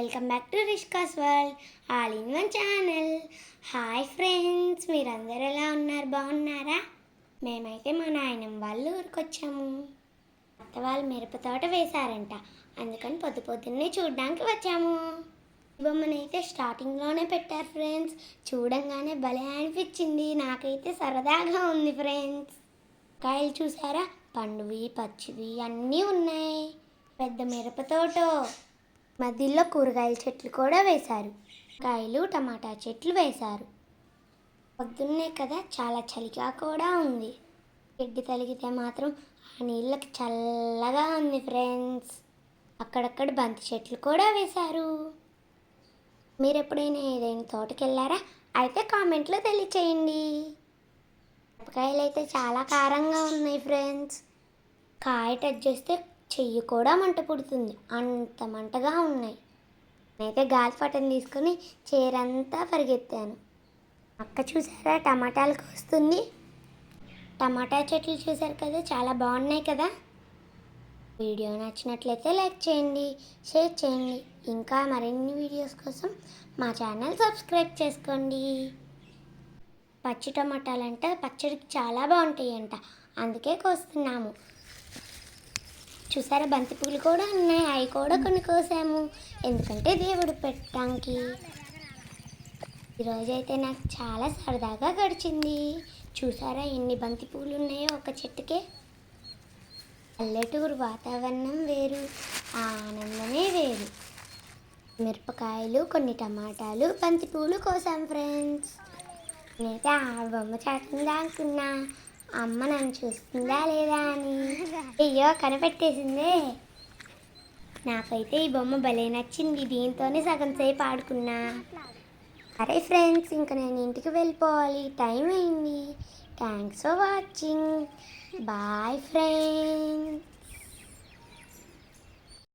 Welcome back to Rishka's world all in one channel. Hi friends మీరందరూ ఎలా ఉన్నారు? బాగున్నారా? మేమైతే మా నాయనమ్మ వాళ్ళు ఊరికి వచ్చాము. అత్త వాళ్ళు మిరప తోట వేశారంట అందుకని పొద్దు పొద్దున్నే చూడడానికి వచ్చాము. బొమ్మనైతే స్టార్టింగ్లోనే పెట్టారు ఫ్రెండ్స్. చూడంగానే భలే అనిపించింది. నాకైతే సరదాగా ఉంది ఫ్రెండ్స్. కాయలు చూసారా? పండువి పచ్చివి అన్నీ ఉన్నాయి. పెద్ద మిరపతోటో మధ్యలో కూరగాయల చెట్లు కూడా వేశారు. కాయలు టమాటా చెట్లు వేశారు. పొద్దున్నే కదా చాలా చలిగా కూడా ఉంది. గడ్డి తలిగితే మాత్రం ఆ నీళ్ళకి చల్లగా ఉంది ఫ్రెండ్స్. అక్కడక్కడ బంతి చెట్లు కూడా వేశారు. మీరు ఎప్పుడైనా ఏదైనా తోటకి వెళ్ళారా అయితే కామెంట్లో తెలియచేయండి. మిరపకాయలు అయితే చాలా కారంగా ఉన్నాయి ఫ్రెండ్స్. కాయ టచ్ చేస్తే చెయ్యి కూడా మంట పుడుతుంది. అంత మంటగా ఉన్నాయి. నేనైతే గాలిపటం తీసుకొని చీరంతా పరిగెత్తాను. అక్క చూసారా టమాటాలకు వస్తుంది. టమాటా చెట్లు చూసారు కదా చాలా బాగున్నాయి కదా. వీడియో నచ్చినట్లయితే లైక్ చేయండి షేర్ చేయండి. ఇంకా మరిన్ని వీడియోస్ కోసం మా ఛానల్ సబ్స్క్రైబ్ చేసుకోండి. పచ్చి టమాటాలంటే పచ్చడికి చాలా బాగుంటాయి అంట అందుకే కోస్తున్నాము. చూసారా? బంతి పువ్వులు కూడా ఉన్నాయి. అవి కూడా కొన్ని కోసాము. ఎందుకంటే దేవుడు పెట్టడానికి. ఈరోజైతే నాకు చాలా సరదాగా గడిచింది. చూసారా? ఎన్ని బంతి పువ్వులు ఉన్నాయో ఒక చెట్టుకే. పల్లెటూరు వాతావరణం వేరు. ఆ ఆనందమే వేరు. మిరపకాయలు కొన్ని టమాటాలు బంతి పువ్వులు కోసాం ఫ్రెండ్స్. నేనైతే ఆ బొమ్మ చేస్తుందా అనుకున్నా అమ్మ నన్ను చూస్తుందా లేదా అని? అయ్యో కనిపెట్టేసిందే. నాకైతే ఈ బొమ్మ భలే నచ్చింది. దీంతోనే సగం సేపు ఆడుకున్నా. అరే ఫ్రెండ్స్ ఇంకా నేను ఇంటికి వెళ్ళిపోవాలి. టైం అయింది. Thanks for watching. Bye friends.